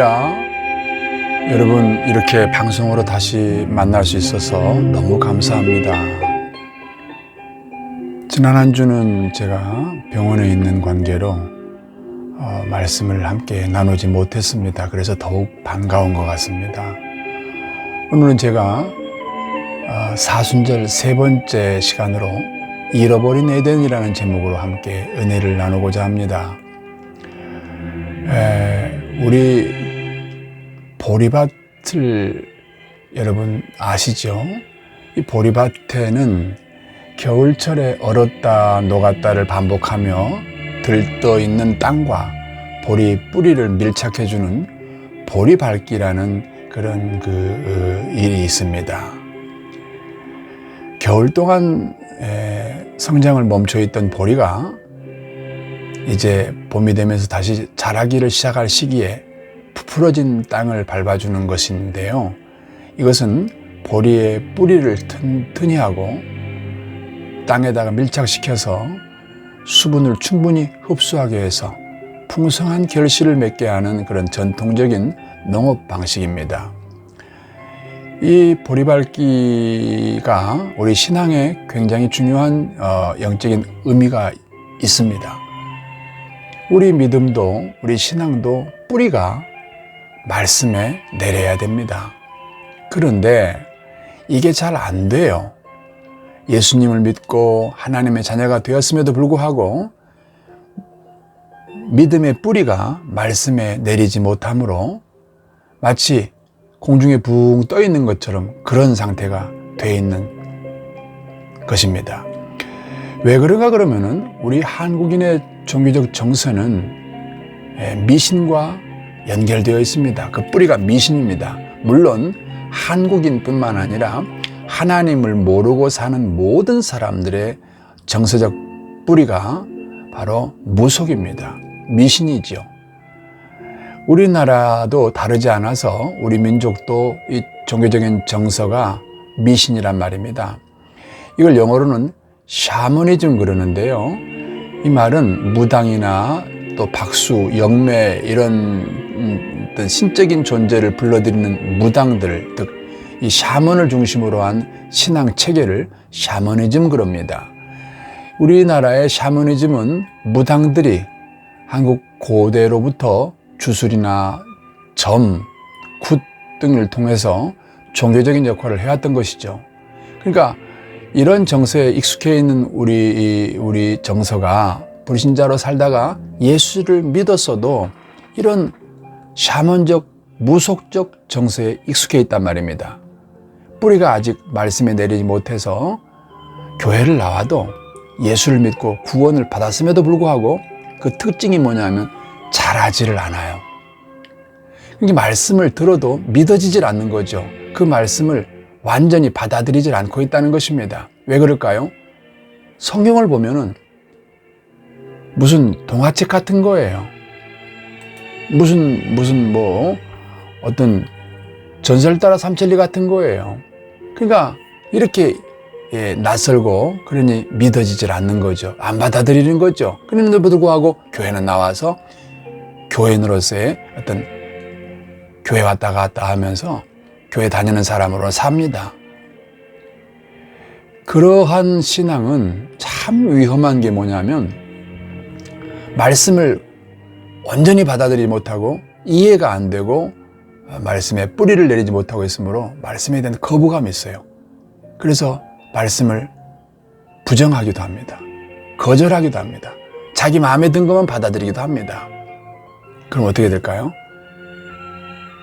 할렐루야. 여러분, 이렇게 방송으로 다시 만날 수 있어서 너무 감사합니다. 지난 한 주는 제가 병원에 있는 관계로 어, 말씀을 함께 나누지 못했습니다. 그래서 더욱 반가운 것 같습니다. 오늘은 제가 어, 사순절 세 번째 시간으로 잃어버린 에덴이라는 제목으로 함께 은혜를 나누고자 합니다. 에, 우리 보리밭을 여러분 아시죠? 이 보리밭에는 겨울철에 얼었다 녹았다를 반복하며 들떠 있는 땅과 보리 뿌리를 밀착해 주는 보리 밟기라는 그런 그 어, 일이 있습니다. 겨울 동안 에, 성장을 멈춰 있던 보리가 이제 봄이 되면서 다시 자라기를 시작할 시기에 부풀어진 땅을 밟아주는 것인데요. 이것은 보리의 뿌리를 튼튼히 하고 땅에다가 밀착시켜서 수분을 충분히 흡수하게 해서 풍성한 결실을 맺게 하는 그런 전통적인 농업 방식입니다. 이 보리밟기가 우리 신앙에 굉장히 중요한 어, 영적인 의미가 있습니다. 우리 믿음도 우리 신앙도 뿌리가 말씀에 내려야 됩니다. 그런데 이게 잘 안 돼요. 예수님을 믿고 하나님의 자녀가 되었음에도 불구하고 믿음의 뿌리가 말씀에 내리지 못하므로 마치 공중에 붕 떠 있는 것처럼 그런 상태가 돼 있는 것입니다. 왜 그런가 그러면은 우리 한국인의 종교적 정서는 예, 미신과 연결되어 있습니다. 그 뿌리가 미신입니다. 물론 한국인뿐만 아니라 하나님을 모르고 사는 모든 사람들의 정서적 뿌리가 바로 무속입니다. 미신이지요. 우리나라도 다르지 않아서 우리 민족도 이 종교적인 정서가 미신이란 말입니다. 이걸 영어로는 샤머니즘 그러는데요. 이 말은 무당이나 또 박수, 영매 이런 음, 어떤 신적인 존재를 불러들이는 무당들, 즉 이 샤먼을 중심으로 한 신앙 체계를 샤머니즘 그럽니다. 우리나라의 샤머니즘은 무당들이 한국 고대로부터 주술이나 점, 굿 등을 통해서 종교적인 역할을 해왔던 것이죠. 그러니까 이런 정서에 익숙해 있는 우리 우리 정서가 불신자로 살다가 예수를 믿었어도 이런 샤먼적 무속적 정서에 익숙해 있단 말입니다. 뿌리가 아직 말씀에 내리지 못해서 교회를 나와도 예수를 믿고 구원을 받았음에도 불구하고 그 특징이 뭐냐면 잘하지를 않아요. 이게 말씀을 들어도 믿어지질 않는 거죠. 그 말씀을 완전히 받아들이질 않고 있다는 것입니다. 왜 그럴까요? 성경을 보면은 무슨 동화책 같은 거예요. 무슨, 무슨 뭐, 어떤 전설 따라 삼천리 같은 거예요. 그러니까 이렇게 예, 낯설고 그러니 믿어지질 않는 거죠. 안 받아들이는 거죠. 그런데도 불구하고 교회는 나와서 교인으로서의 어떤 교회 왔다 갔다 하면서 교회 다니는 사람으로 삽니다. 그러한 신앙은 참 위험한 게 뭐냐면 말씀을 완전히 받아들이지 못하고 이해가 안 되고 말씀에 뿌리를 내리지 못하고 있으므로 말씀에 대한 거부감이 있어요. 그래서 말씀을 부정하기도 합니다. 거절하기도 합니다. 자기 마음에 든 것만 받아들이기도 합니다. 그럼 어떻게 될까요?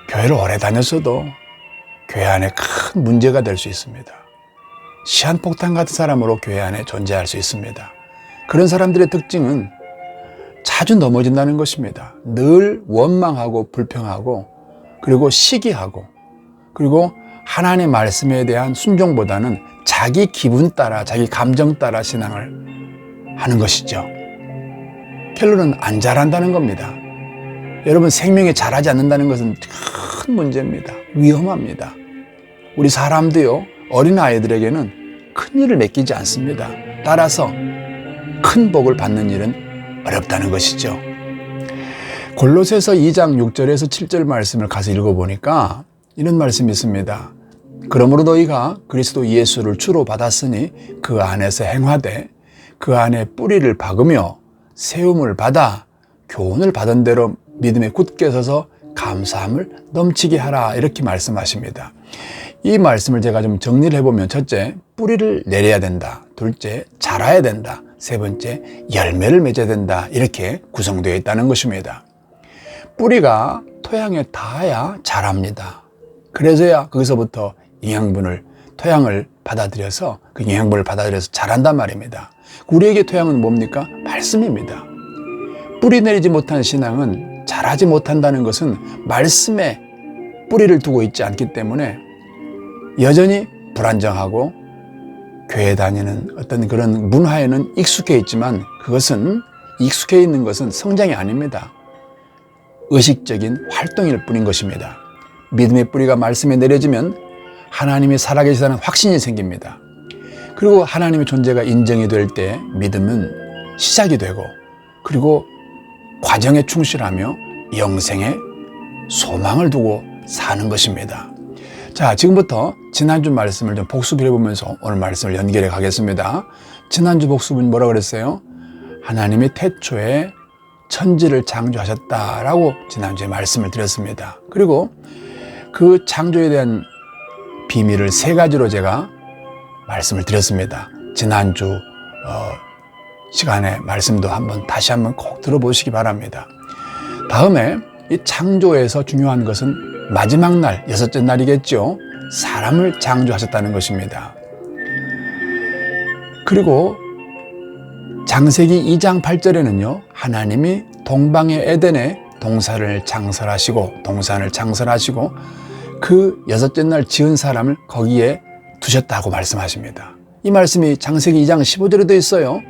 교회를 오래 다녔어도 교회 안에 큰 문제가 될 수 있습니다. 시한폭탄 같은 사람으로 교회 안에 존재할 수 있습니다. 그런 사람들의 특징은 자주 넘어진다는 것입니다. 늘 원망하고 불평하고 그리고 시기하고 그리고 하나님의 말씀에 대한 순종보다는 자기 기분 따라 자기 감정 따라 신앙을 하는 것이죠. 결론은 안 자란다는 겁니다. 여러분 생명이 자라지 않는다는 것은 큰 문제입니다. 위험합니다. 우리 사람도요 어린 아이들에게는 큰 일을 맡기지 않습니다. 따라서 큰 복을 받는 일은 어렵다는 것이죠. 골로새서 2장 6절에서 7절 말씀을 가서 읽어보니까 이런 말씀이 있습니다. 그러므로 너희가 그리스도 예수를 주로 받았으니 그 안에서 행하되 그 안에 뿌리를 박으며 세움을 받아 교훈을 받은 대로 믿음에 굳게 서서 감사함을 넘치게 하라 이렇게 말씀하십니다. 이 말씀을 제가 좀 정리를 해보면 첫째, 뿌리를 내려야 된다. 둘째, 자라야 된다. 세 번째, 열매를 맺어야 된다. 이렇게 구성되어 있다는 것입니다. 뿌리가 토양에 닿아야 자랍니다. 그래서야 거기서부터 영양분을, 토양을 받아들여서 그 영양분을 받아들여서 자란단 말입니다. 우리에게 토양은 뭡니까? 말씀입니다. 뿌리 내리지 못한 신앙은 자라지 못한다는 것은 말씀에 뿌리를 두고 있지 않기 때문에 여전히 불안정하고 교회 다니는 어떤 그런 문화에는 익숙해 있지만 그것은 익숙해 있는 것은 성장이 아닙니다. 의식적인 활동일 뿐인 것입니다. 믿음의 뿌리가 말씀에 내려지면 하나님이 살아계시다는 확신이 생깁니다. 그리고 하나님의 존재가 인정이 될 때 믿음은 시작이 되고 그리고 과정에 충실하며 영생에 소망을 두고 사는 것입니다. 자, 지금부터 지난주 말씀을 좀 복습을 해보면서 오늘 말씀을 연결해 가겠습니다. 지난주 복습은 뭐라 그랬어요? 하나님이 태초에 천지를 창조하셨다라고 지난주에 말씀을 드렸습니다. 그리고 그 창조에 대한 비밀을 세 가지로 제가 말씀을 드렸습니다. 지난주 어, 시간에 말씀도 한번 다시 한번 꼭 들어보시기 바랍니다. 다음에 이 창조에서 중요한 것은 마지막 날, 여섯째 날이겠죠. 사람을 창조하셨다는 것입니다. 그리고 장세기 2장 8절에는요, 하나님이 동방의 에덴에 동산을 창설하시고, 동산을 창설하시고, 그 여섯째 날 지은 사람을 거기에 두셨다고 말씀하십니다. 이 말씀이 장세기 2장 15절에도 있어요.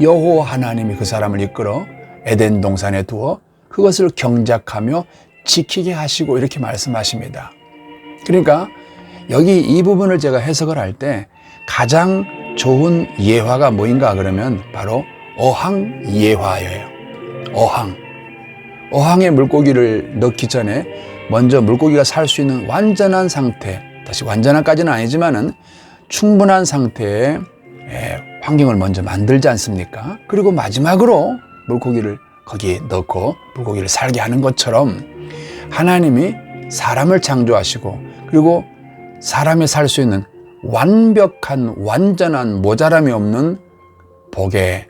여호와 하나님이 그 사람을 이끌어 에덴 동산에 두어 그것을 경작하며 지키게 하시고 이렇게 말씀하십니다. 그러니까 여기 이 부분을 제가 해석을 할 때 가장 좋은 예화가 뭐인가 그러면 바로 어항 예화예요. 어항. 어항에 물고기를 넣기 전에 먼저 물고기가 살 수 있는 완전한 상태, 다시 완전한까지는 아니지만은 충분한 상태의 환경을 먼저 만들지 않습니까? 그리고 마지막으로 물고기를 거기에 넣고 물고기를 살게 하는 것처럼 하나님이 사람을 창조하시고 그리고 사람이 살 수 있는 완벽한 완전한 모자람이 없는 복의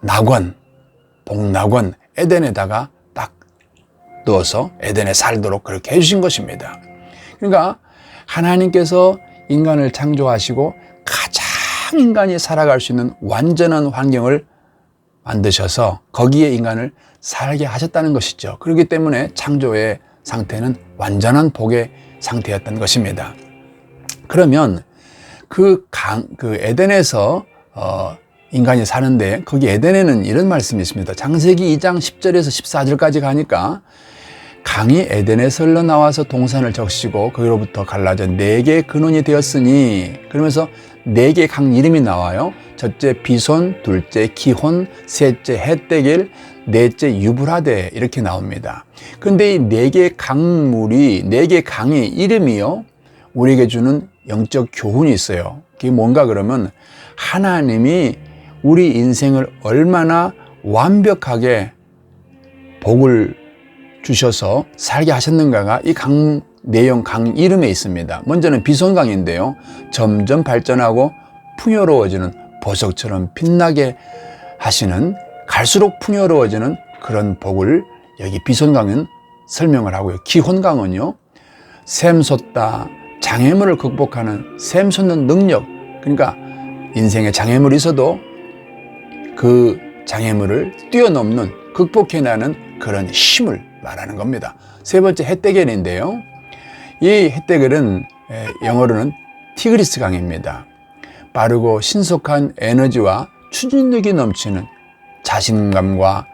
낙원, 복낙원 에덴에다가 딱 넣어서 에덴에 살도록 그렇게 해주신 것입니다. 그러니까 하나님께서 인간을 창조하시고 가장 인간이 살아갈 수 있는 완전한 환경을 만드셔서 거기에 인간을 살게 하셨다는 것이죠. 그렇기 때문에 창조의 상태는 완전한 복의 상태였던 것입니다. 그러면 그 강, 그 에덴에서 어, 인간이 사는데 거기 에덴에는 이런 말씀이 있습니다. 장세기 2장 10절에서 14절까지 가니까 강이 에덴에서 흘러나와서 동산을 적시고 거기로부터 갈라져 네 개의 근원이 되었으니 그러면서 네 개의 강 이름이 나와요. 첫째 비손, 둘째 기혼, 셋째 헷대길, 넷째 유브라데 이렇게 나옵니다. 근데 이 네 개의 강물이 네 개의 강의 이름이요. 우리에게 주는 영적 교훈이 있어요. 그게 뭔가 그러면 하나님이 우리 인생을 얼마나 완벽하게 복을 주셔서 살게 하셨는가가 이 강 내용 강 이름에 있습니다. 먼저는 비손강인데요. 점점 발전하고 풍요로워지는 보석처럼 빛나게 하시는 갈수록 풍요로워지는 그런 복을 여기 비손강은 설명을 하고요. 기혼강은요. 샘솟다 장애물을 극복하는 샘솟는 능력 그러니까 인생에 장애물이 있어도 그 장애물을 뛰어넘는 극복해내는 그런 힘을 말하는 겁니다. 세 번째 햇대겔인데요. 이 햇대겔은 영어로는 티그리스 강입니다. 빠르고 신속한 에너지와 추진력이 넘치는 자신감과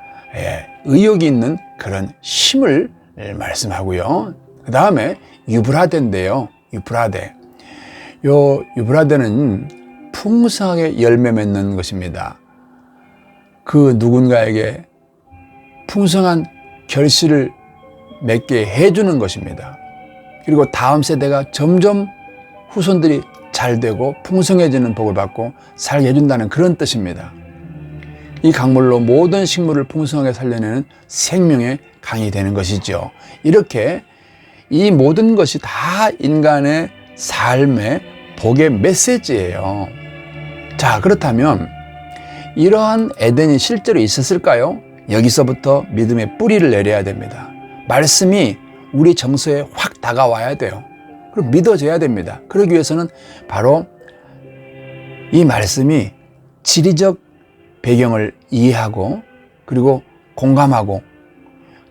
의욕이 있는 그런 힘을 말씀하고요. 그 다음에 유브라데인데요. 유브라데. 요 유브라데는 풍성하게 열매 맺는 것입니다. 그 누군가에게 풍성한 결실을 맺게 해주는 것입니다. 그리고 다음 세대가 점점 후손들이 잘 되고 풍성해지는 복을 받고 살게 해준다는 그런 뜻입니다. 이 강물로 모든 식물을 풍성하게 살려내는 생명의 강이 되는 것이죠. 이렇게 이 모든 것이 다 인간의 삶의 복의 메시지예요. 자, 그렇다면 이러한 에덴이 실제로 있었을까요? 여기서부터 믿음의 뿌리를 내려야 됩니다. 말씀이 우리 정서에 확 다가와야 돼요. 그리고 믿어져야 됩니다. 그러기 위해서는 바로 이 말씀이 지리적 배경을 이해하고 그리고 공감하고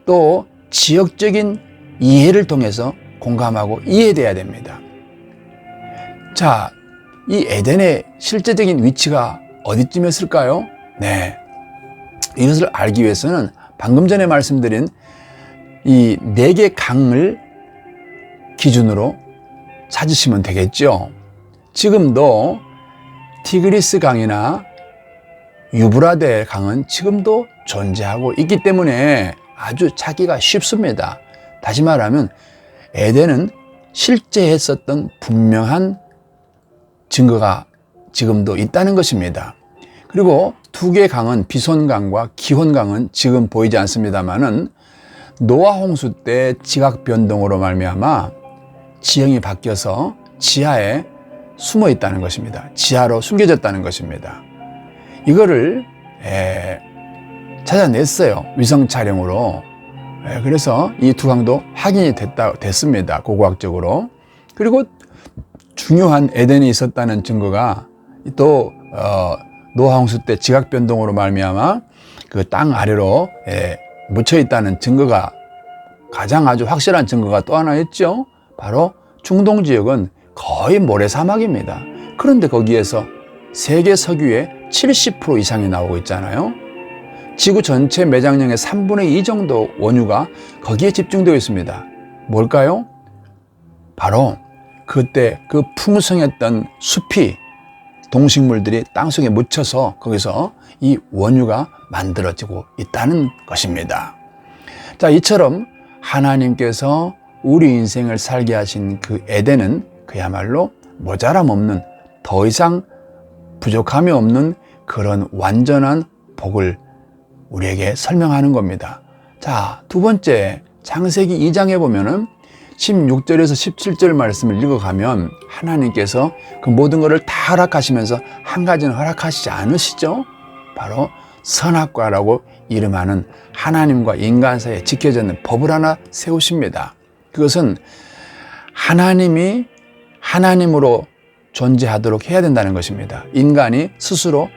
또 지역적인 이해를 통해서 공감하고 이해돼야 됩니다. 자, 이 에덴의 실제적인 위치가 어디쯤이었을까요? 네. 이것을 알기 위해서는 방금 전에 말씀드린 이 네 개 강을 기준으로 찾으시면 되겠죠. 지금도 티그리스 강이나 유브라데 강은 지금도 존재하고 있기 때문에 아주 찾기가 쉽습니다. 다시 말하면 에덴은 실제 했었던 분명한 증거가 지금도 있다는 것입니다. 그리고 두 개의 강은 비손강과 기혼강은 지금 보이지 않습니다만은 노아 홍수 때 지각 변동으로 말미암아 지형이 바뀌어서 지하에 숨어 있다는 것입니다. 지하로 숨겨졌다는 것입니다. 이거를 에, 찾아냈어요. 위성 촬영으로. 에, 그래서 이두 강도 확인이 됐다, 됐습니다. 고고학적으로. 그리고 중요한 에덴이 있었다는 증거가 또 어, 노하홍수 때 지각 변동으로 말미암아 그 땅 아래로 에, 묻혀 있다는 증거가 가장 아주 확실한 증거가 또 하나 있죠. 바로 중동 지역은 거의 모래 사막입니다. 그런데 거기에서 세계 석유의 70% 이상이 나오고 있잖아요. 지구 전체 매장량의 3분의 2 정도 원유가 거기에 집중되어 있습니다. 뭘까요? 바로 그때 그 풍성했던 숲이 동식물들이 땅속에 묻혀서 거기서 이 원유가 만들어지고 있다는 것입니다. 자, 이처럼 하나님께서 우리 인생을 살게 하신 그 에덴은 그야말로 모자람 없는 더 이상 부족함이 없는 그런 완전한 복을 우리에게 설명하는 겁니다. 자, 두 번째 창세기 2장에 보면은 16절에서 17절 말씀을 읽어가면 하나님께서 그 모든 것을 다 허락하시면서 한 가지는 허락하시지 않으시죠? 바로 선악과라고 이름하는 하나님과 인간 사이에 지켜지는 법을 하나 세우십니다. 그것은 하나님이 하나님으로 존재하도록 해야 된다는 것입니다. 인간이 스스로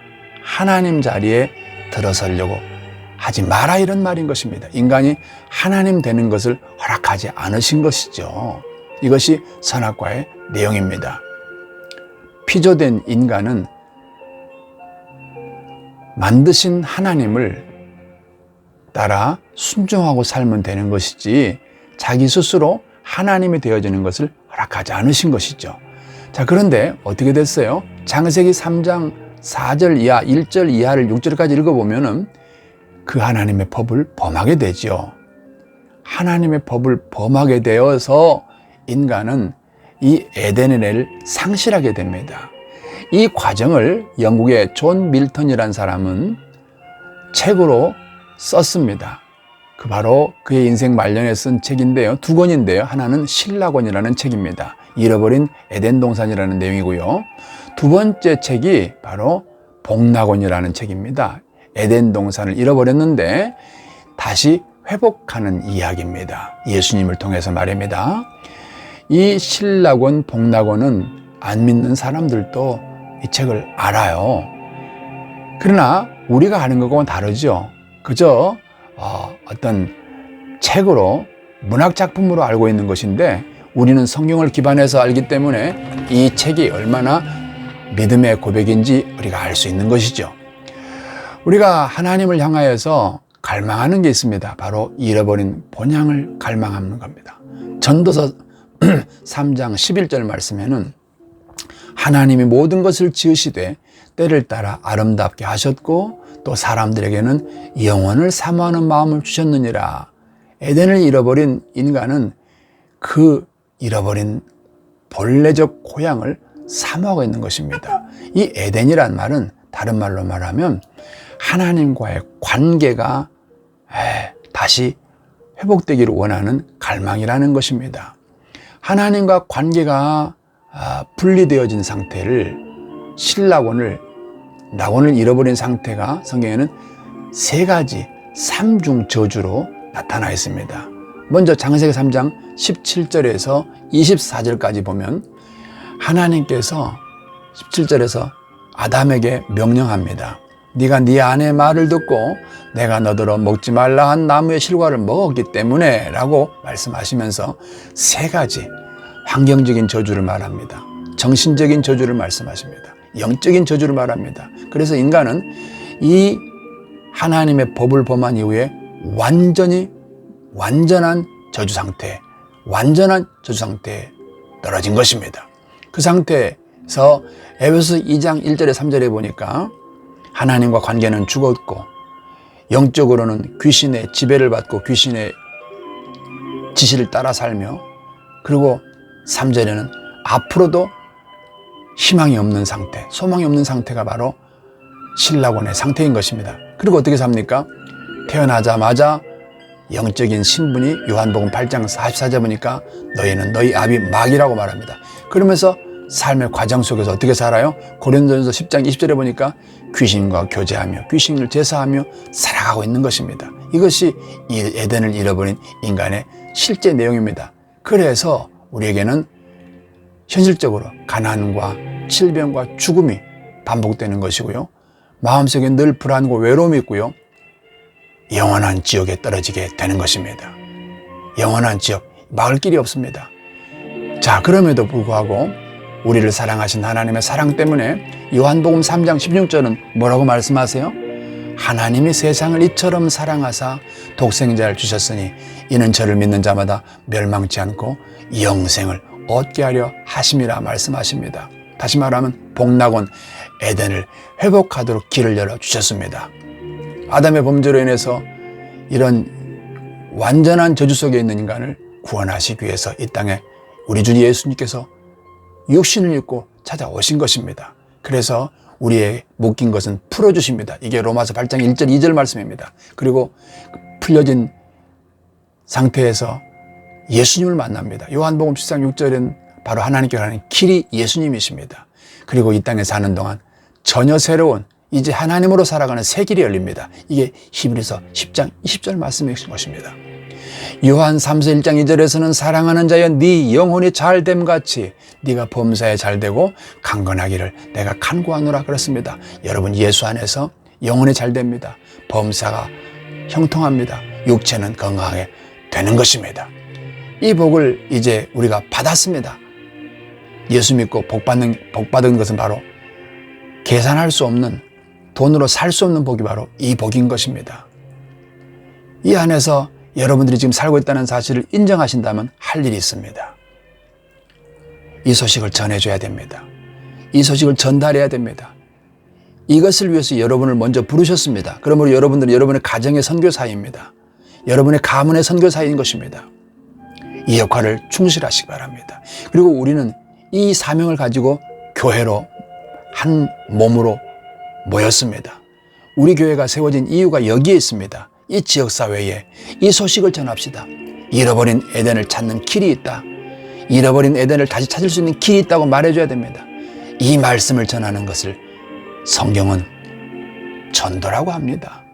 하나님 자리에 들어서려고 하지 마라 이런 말인 것입니다. 인간이 하나님 되는 것을 허락하지 않으신 것이죠. 이것이 선악과의 내용입니다. 피조된 인간은 만드신 하나님을 따라 순종하고 살면 되는 것이지 자기 스스로 하나님이 되어지는 것을 허락하지 않으신 것이죠. 자, 그런데 어떻게 됐어요? 장세기 3장 4절 이하, 1절 이하를 6절까지 읽어보면은 그 하나님의 법을 범하게 되죠. 하나님의 법을 범하게 되어서 인간은 이 에덴의 애를 상실하게 됩니다. 이 과정을 영국의 존 밀턴이라는 사람은 책으로 썼습니다. 그 바로 그의 인생 말년에 쓴 책인데요. 두 권인데요. 하나는 신라권이라는 책입니다. 잃어버린 에덴 동산이라는 내용이고요. 두 번째 책이 바로 복락원이라는 책입니다. 에덴 동산을 잃어버렸는데 다시 회복하는 이야기입니다. 예수님을 통해서 말입니다. 이 신락원, 복락원은 안 믿는 사람들도 이 책을 알아요. 그러나 우리가 아는 것과는 다르죠. 그저 어, 어떤 책으로 문학 작품으로 알고 있는 것인데 우리는 성경을 기반해서 알기 때문에 이 책이 얼마나 믿음의 고백인지 우리가 알 수 있는 것이죠. 우리가 하나님을 향하여서 갈망하는 게 있습니다. 바로 잃어버린 본향을 갈망하는 겁니다. 전도서 3장 11절 말씀에는 하나님이 모든 것을 지으시되 때를 따라 아름답게 하셨고 또 사람들에게는 영원을 사모하는 마음을 주셨느니라. 에덴을 잃어버린 인간은 그 잃어버린 본래적 고향을 사모하고 있는 것입니다. 이 에덴이란 말은 다른 말로 말하면 하나님과의 관계가 에, 다시 회복되기를 원하는 갈망이라는 것입니다. 하나님과 관계가 아, 분리되어진 상태를 신라곤을 낙원을 잃어버린 상태가 성경에는 세 가지 삼중 저주로 나타나 있습니다. 먼저 장세기 3장 17절에서 24절까지 보면 하나님께서 17절에서 아담에게 명령합니다. 네가 네 아내 말을 듣고 내가 너더러 먹지 말라 한 나무의 실과를 먹었기 때문에 라고 말씀하시면서 세 가지 환경적인 저주를 말합니다. 정신적인 저주를 말씀하십니다. 영적인 저주를 말합니다. 그래서 인간은 이 하나님의 법을 범한 이후에 완전히 완전한 저주 상태, 완전한 저주 상태에 떨어진 것입니다. 그 상태에서 에베소 2장 1절에 3절에 보니까 하나님과 관계는 죽었고 영적으로는 귀신의 지배를 받고 귀신의 지시를 따라 살며 그리고 3절에는 앞으로도 희망이 없는 상태, 소망이 없는 상태가 바로 신라곤의 상태인 것입니다. 그리고 어떻게 삽니까? 태어나자마자 영적인 신분이 요한복음 8장 44절 보니까 너희는 너희 아비 막이라고 말합니다. 그러면서 삶의 과정 속에서 어떻게 살아요? 고린도전서 10장 20절에 보니까 귀신과 교제하며 귀신을 제사하며 살아가고 있는 것입니다. 이것이 이 에덴을 잃어버린 인간의 실제 내용입니다. 그래서 우리에게는 현실적으로 가난과 질병과 죽음이 반복되는 것이고요. 마음속에 늘 불안과 외로움이 있고요. 영원한 지옥에 떨어지게 되는 것입니다. 영원한 지옥, 막을 길이 없습니다. 자, 그럼에도 불구하고 우리를 사랑하신 하나님의 사랑 때문에 요한복음 3장 16절은 뭐라고 말씀하세요? 하나님이 세상을 이처럼 사랑하사 독생자를 주셨으니 이는 저를 믿는 자마다 멸망치 않고 영생을 얻게 하려 하심이라 말씀하십니다. 다시 말하면 복락원 에덴을 회복하도록 길을 열어 주셨습니다. 아담의 범죄로 인해서 이런 완전한 저주 속에 있는 인간을 구원하시기 위해서 이 땅에 우리 주 예수님께서 육신을 입고 찾아오신 것입니다. 그래서 우리의 묶인 것은 풀어주십니다. 이게 로마서 8장 1절 2절 말씀입니다. 그리고 풀려진 상태에서 예수님을 만납니다. 요한복음 7장 6절은 바로 하나님께 가는 길이 예수님이십니다. 그리고 이 땅에 사는 동안 전혀 새로운 이제 하나님으로 살아가는 새 길이 열립니다. 이게 히브리서 10장 20절 말씀인 것입니다. 요한 3서 1장 2절에서는 사랑하는 자여 네 영혼이 잘됨 같이 네가 범사에 잘되고 강건하기를 내가 간구하노라 그렇습니다. 여러분 예수 안에서 영혼이 잘됩니다. 범사가 형통합니다. 육체는 건강하게 되는 것입니다. 이 복을 이제 우리가 받았습니다. 예수 믿고 복 받는 복 받은 것은 바로 계산할 수 없는 돈으로 살 수 없는 복이 바로 이 복인 것입니다. 이 안에서 여러분들이 지금 살고 있다는 사실을 인정하신다면 할 일이 있습니다. 이 소식을 전해줘야 됩니다. 이 소식을 전달해야 됩니다. 이것을 위해서 여러분을 먼저 부르셨습니다. 그러므로 여러분들은 여러분의 가정의 선교사입니다. 여러분의 가문의 선교사인 것입니다. 이 역할을 충실하시기 바랍니다. 그리고 우리는 이 사명을 가지고 교회로 한 몸으로 모였습니다. 우리 교회가 세워진 이유가 여기에 있습니다. 이 지역사회에 이 소식을 전합시다. 잃어버린 에덴을 찾는 길이 있다. 잃어버린 에덴을 다시 찾을 수 있는 길이 있다고 말해줘야 됩니다. 이 말씀을 전하는 것을 성경은 전도라고 합니다.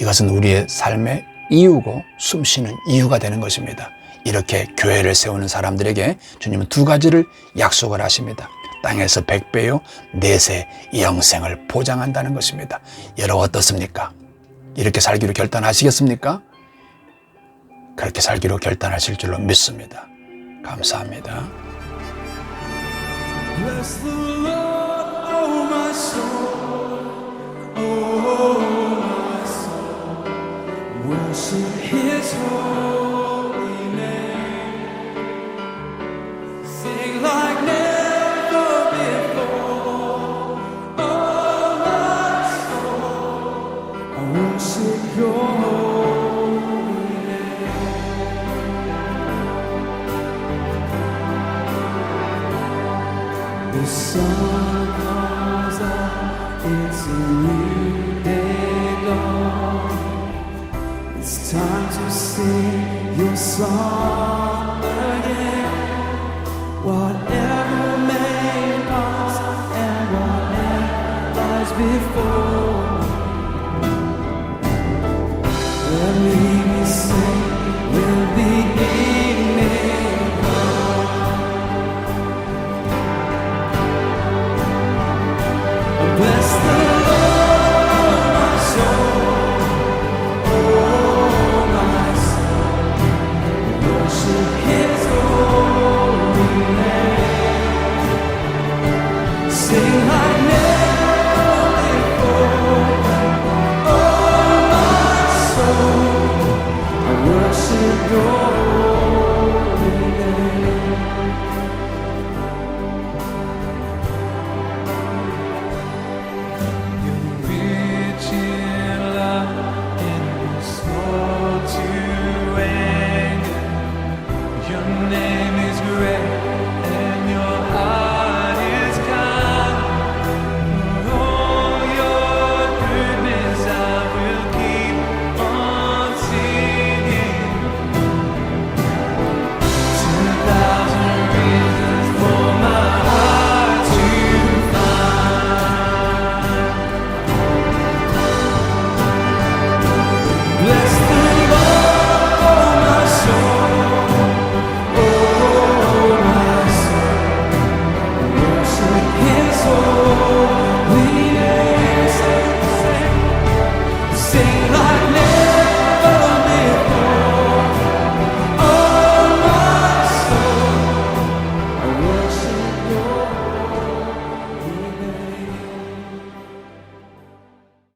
이것은 우리의 삶의 이유고 숨 쉬는 이유가 되는 것입니다. 이렇게 교회를 세우는 사람들에게 주님은 두 가지를 약속을 하십니다. 땅에서 백배요 내세 영생을 보장한다는 것입니다. 여러분 어떻습니까? 이렇게 살기로 결단하시겠습니까? 그렇게 살기로 결단하실 줄로 믿습니다. 감사합니다. Worship His holy The sun comes up, it's a new day dawn. It's time to sing your song again. What